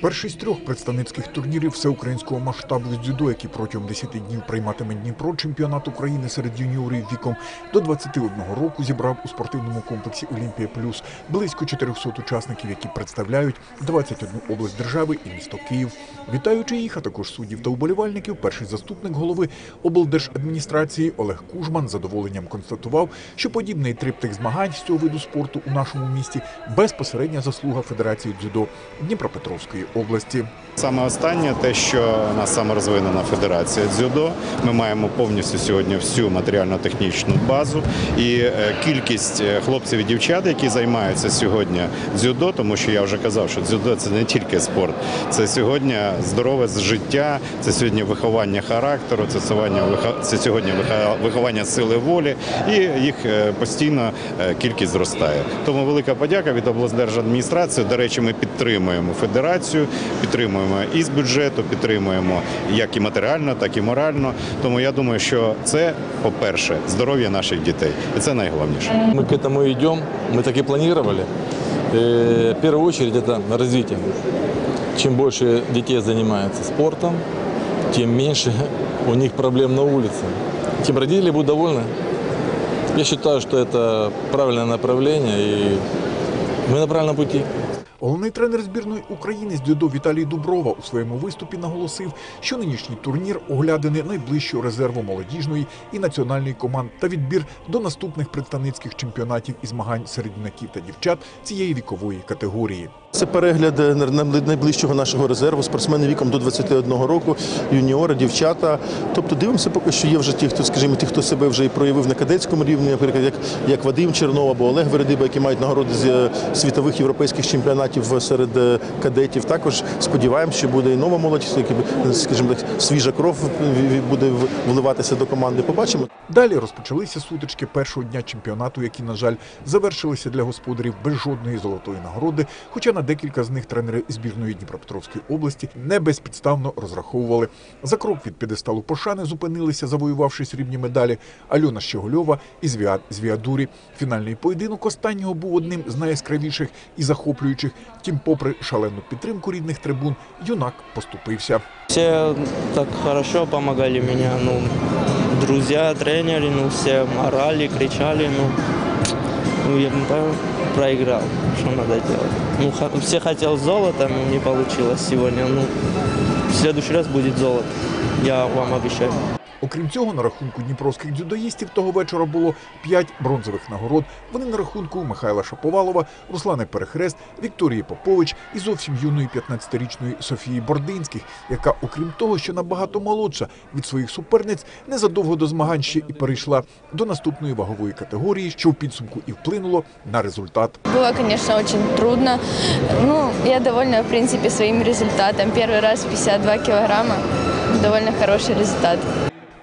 Перший з трьох представницьких турнірів всеукраїнського масштабу з дзюдо, які протягом 10 днів прийматиме Дніпро, чемпіонат України серед юніорів віком до 21 року зібрав у спортивному комплексі Олімпія Плюс близько 400 учасників, які представляють 21 область держави і місто Київ. Вітаючи їх, а також суддів та уболівальників, перший заступник голови облдержадміністрації Олег Кужман задоволенням констатував, що подібний триптих змагань з цього виду спорту у нашому місті безпосередня заслуга Федерації дзюдо Дніпропетровської області. Саме останнє те, що нас саме розвинена федерація дзюдо. Ми маємо повністю сьогодні всю матеріально-технічну базу і е, кількість е, хлопців і дівчат, які займаються сьогодні дзюдо, тому що я вже казав, що дзюдо це не тільки спорт, це сьогодні здорове життя, це сьогодні виховання характеру, це сьогодні це сьогодні виховання сили волі, і їх е, постійно кількість зростає. Тому велика подяка від облдержадміністрації. До речі, ми підтримуємо федерацію, підтримуємо і з бюджету, підтримуємо як і матеріально, так і морально. Тому я думаю, що це, по-перше, здоров'я наших дітей, і це найголовніше. Мы к этому идем, мы так и планировали. Э, В первую очередь это развитие. Чем больше детей занимается спортом, тем меньше у них проблем на улице. Тем родители будут довольны. Я считаю, что это правильное направление, и мы на правильном пути. Головний тренер збірної України з дзюдо Віталій Дуброва у своєму виступі наголосив, що нинішній турнір оглядини найближчого резерву молодіжної і національної команд та відбір до наступних представницьких чемпіонатів і змагань серед юнаків та дівчат цієї вікової категорії. Це перегляд е, найближчого нашого резерву, спортсмени віком до 21 року, юніори, дівчата. Тобто дивимося, поки що є вже ті, хто, скажімо, ті, хто себе вже і проявив на кадетському рівні, наприклад, як, як Вадим Чернов або Олег Вередиба, які мають нагороди з е, світових європейських чемпіонатів серед е, кадетів. Також сподіваємося, що буде і нова молодь, скажімо так, свіжа кров буде вливатися до команди. Побачимо. Далі розпочалися сутички першого дня чемпіонату, які, на жаль, завершилися для господарів без жодної золотої нагороди. Хоча на декілька з них тренери збірної Дніпропетровської області не безпідставно розраховували. За крок від п'єдесталу пошани зупинилися, завоювавши срібні медалі Альона Щеголєва і Звіадурі. Фінальний поєдинок останнього був одним з найяскравіших і захоплюючих. Втім, попри шалену підтримку рідних трибун, юнак поступився. Все так хорошо помогали меня, ну, друзья, тренеры, ну, все орали, кричали, ну, ну я бы проиграл, что надо делать. Ну, все хотел золото, но не получилось сегодня, ну, в следующий раз будет золото, я вам обещаю. Окрім цього, на рахунку дніпровських дзюдоїстів того вечора було п'ять бронзових нагород. Вони на рахунку Михайла Шаповалова, Руслани Перехрест, Вікторії Попович і зовсім юної 15-річної Софії Бординських, яка, окрім того, що набагато молодша від своїх суперниць, незадовго до змагань ще і перейшла до наступної вагової категорії, що в підсумку і вплинуло на результат. Было, конечно, очень трудно. Ну, я довольна, в принципе, своим результатом. Первый раз 52 килограмма. Довольно хороший результат.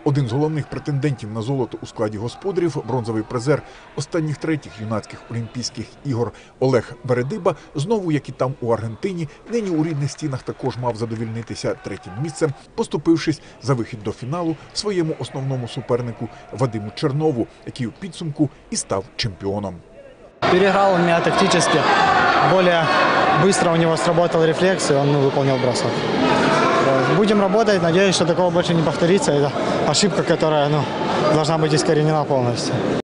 Один з головних претендентів на золото у складі господарів, бронзовий призер останніх третіх юнацьких олімпійських ігор Олег Бередиба, знову, як і там у Аргентині, нині у рідних стінах також мав задовільнитися третім місцем, поступившись за вихід до фіналу своєму основному супернику Вадиму Чернову, який у підсумку і став чемпіоном. Переиграл он меня тактически. Более быстро у него сработал рефлекс, и он ну, выполнил бросок. Вот. Будем работать, надеюсь, что такого больше не повторится. Ошибка, которая ну, должна быть искоренена полностью.